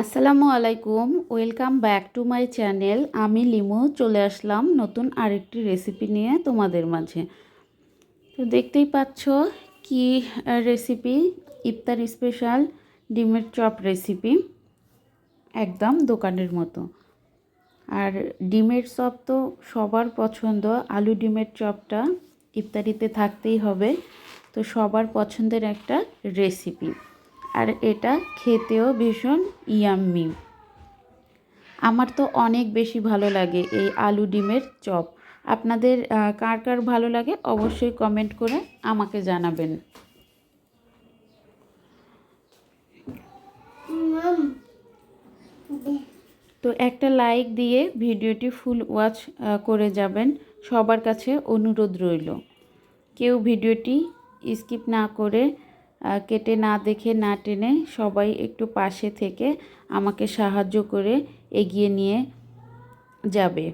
আসসালামু আলাইকুম, welcome back to my channel. আমি লিমু, চলে আসলাম নতুন আরেকটি রেসিপি নিয়ে তোমাদের মাঝে। তো দেখতেই পাচ্ছ কি রেসিপি, ইফতার স্পেশাল ডিমের চপ রেসিপি, একদম দোকানের মতো। আর ডিমের চপ তো সবার পছন্দ, আলু ডিমের চপটা ইফতারিতে থাকতেই হবে। তো সবার পছন্দের একটা রেসিপি। আর এটা খেতেও ভীষণ ইয়াম্মি আমার তো অনেক বেশি ভালো লাগে এই আলু ডিমের চপ। আপনাদের কার কার ভালো লাগে অবশ্যই কমেন্ট করে আমাকে জানাবেন। তো একটা লাইক দিয়ে ভিডিওটি ফুল ওয়াচ করে যাবেন। সবার কাছে অনুরোধ রইল। কেউ ভিডিওটি স্কিপ না করে কেটে না দেখে না টেনে সবাই একটু পাশে থেকে আমাকে সাহায্য করে এগিয়ে নিয়ে যাবে।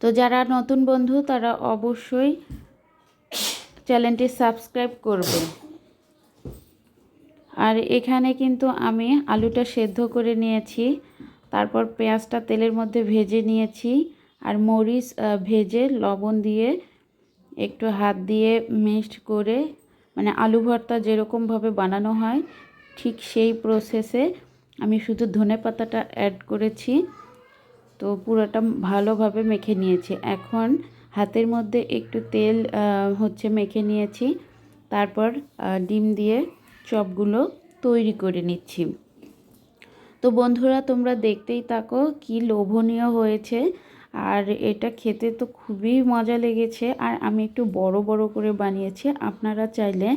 তো যারা নতুন বন্ধু, তারা অবশ্যই চ্যানেলটি সাবস্ক্রাইব করবে। আর এখানে কিন্তু আমি আলুটা সেদ্ধ করে নিয়েছি, তারপর পেঁয়াজটা তেলের মধ্যে ভেজে নিয়েছি, আর মরিচ ভেজে লবণ দিয়ে একটু হাত দিয়ে মিক্সড করে মানে আলু ভর্তা যেরকমভাবে বানানো হয়, ঠিক সেই প্রসেসে আমি শুধু ধনে পাতাটা অ্যাড করেছি। তো পুরোটা ভালোভাবে মেখে নিয়েছি। এখন হাতের মধ্যে একটু তেল হচ্ছে মেখে নিয়েছি। তারপর ডিম দিয়ে চপগুলো তৈরি করে নিচ্ছি। তো বন্ধুরা, তোমরা দেখতেই থাকো কি লোভনীয় হয়েছে। আর এটা খেতে তো খুবই মজা লেগেছে। আর আমি একটু বড় বড় করে বানিয়েছি। আপনারা চাইলে,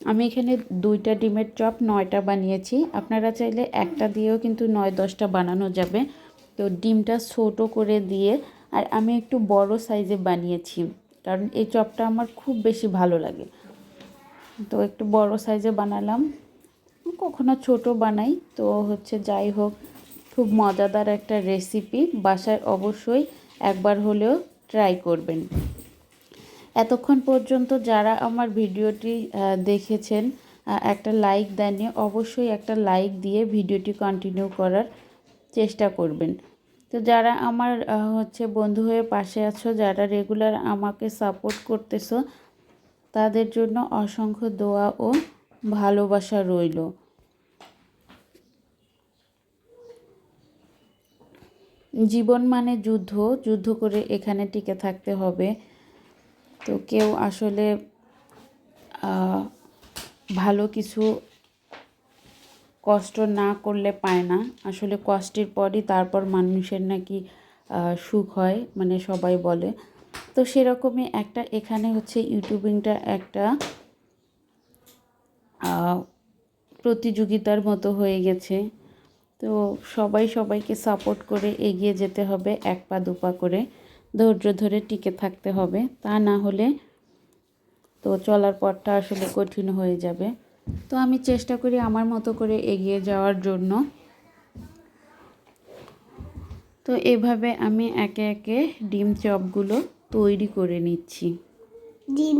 আমি এখানে দুইটা ডিমের চপ, নয়টা বানিয়েছি। আপনারা চাইলে একটা দিয়েও কিন্তু নয়, দশটা বানানো যাবে। তো ডিমটা ছোট করে দিয়ে, আর আমি একটু বড় সাইজে বানিয়েছি। কারণ এই চপটা আমার খুব বেশি ভালো লাগে। তো একটু বড় সাইজে বানালাম। কখনো ছোট বানাই। তো হচ্ছে যাই হোক, খুব মজাদার একটা রেসিপি। বাসায় অবশ্যই একবার হলেও ট্রাই করবেন। এতক্ষণ পর্যন্ত যারা আমার ভিডিওটি দেখেছেন একটা লাইক দেননি, অবশ্যই একটা লাইক দিয়ে ভিডিওটি কন্টিনিউ করার চেষ্টা করবেন। তো যারা আমার হচ্ছে বন্ধু হয়ে পাশে আছো, যারা রেগুলার আমাকে সাপোর্ট করতেছো, তাদের জন্য অসংখ্য দোয়া ও ভালোবাসা রইল। জীবন মানে যুদ্ধ যুদ্ধ করে এখানে টিকে থাকতে হবে। তো কেউ আসলে ভালো কিছু কষ্ট না করলে পায় না। আসলে কষ্টের পরই তারপর মানুষের নাকি সুখ হয় মানে সবাই বলে। তো সেরকমই একটা, এখানে হচ্ছে ইউটিউবিংটা একটা প্রতিযোগিতার মতো হয়ে গেছে। তো সবাই সবাইকে সাপোর্ট করে এগিয়ে যেতে হবে, এক পা দুপা করে। ধৈর্য ধরে টিকে থাকতে হবে, তা না হলে তো চলার পথটা আসলে কঠিন হয়ে যাবে। তো আমি চেষ্টা করি আমার মতো করে এগিয়ে যাওয়ার জন্য। তো এভাবে আমি একে একে ডিম চপগুলো তৈরি করে নিচ্ছি। ডিম।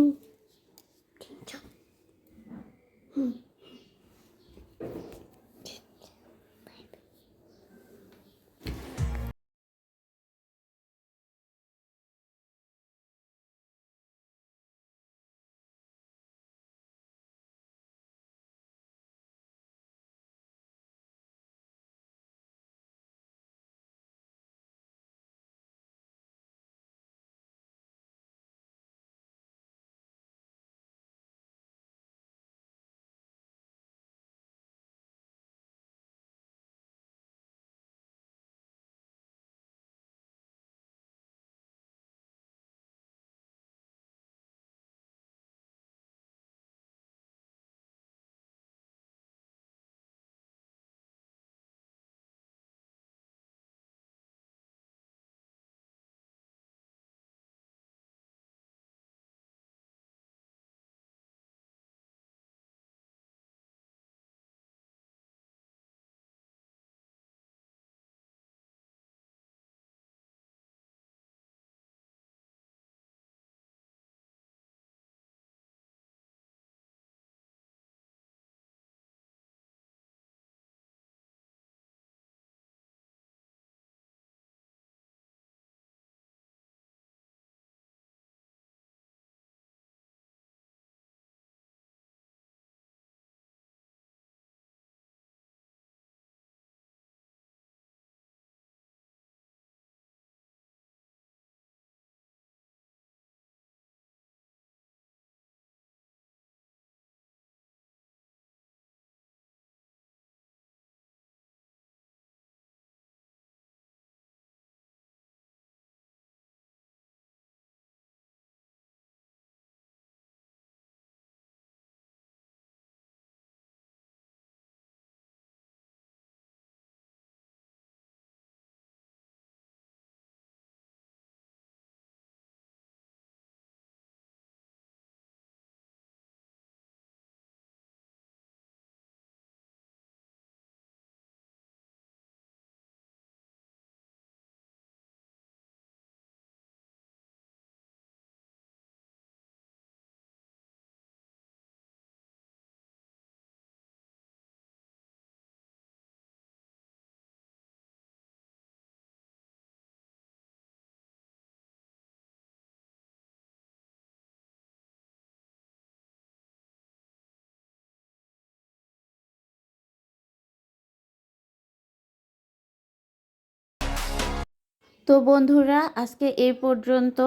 তো বন্ধুরা আজকে এই পর্যন্ত।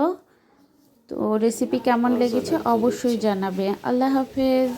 তো রেসিপি কেমন লেগেছে অবশ্যই জানাবে। আল্লাহ হাফেজ।